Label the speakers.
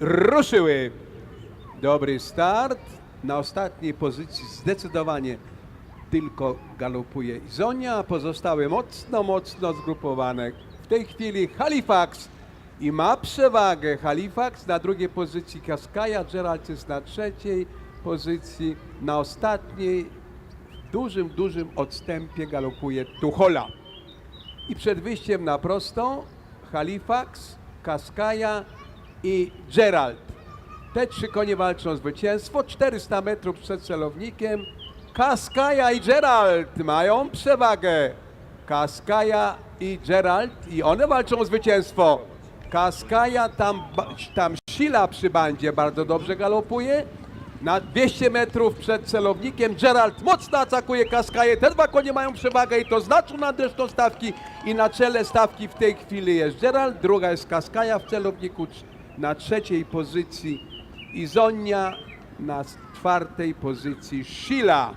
Speaker 1: ruszyły. Dobry start. Na ostatniej pozycji zdecydowanie tylko galopuje Izonia, a pozostałe mocno, mocno zgrupowane. W tej chwili Halifax i ma przewagę. Halifax na drugiej pozycji Kaskaja, Gerald jest na trzeciej pozycji. Na ostatniej w dużym, dużym odstępie galopuje Tuchola. I przed wyjściem na prostą Halifax, Kaskaja i Gerald. Te trzy konie walczą o zwycięstwo. 400 metrów przed celownikiem. Kaskaja i Gerald mają przewagę. Kaskaja i Gerald i one walczą o zwycięstwo. Kaskaja tam, tam sila przy bandzie bardzo dobrze galopuje. Na 200 metrów przed celownikiem Gerald mocno atakuje Kaskaję. Te dwa konie mają przewagę i to znaczą na zresztą stawki. I na czele stawki w tej chwili jest Gerald, druga jest Kaskaja w celowniku, na trzeciej pozycji Izonia, na czwartej pozycji Sheila.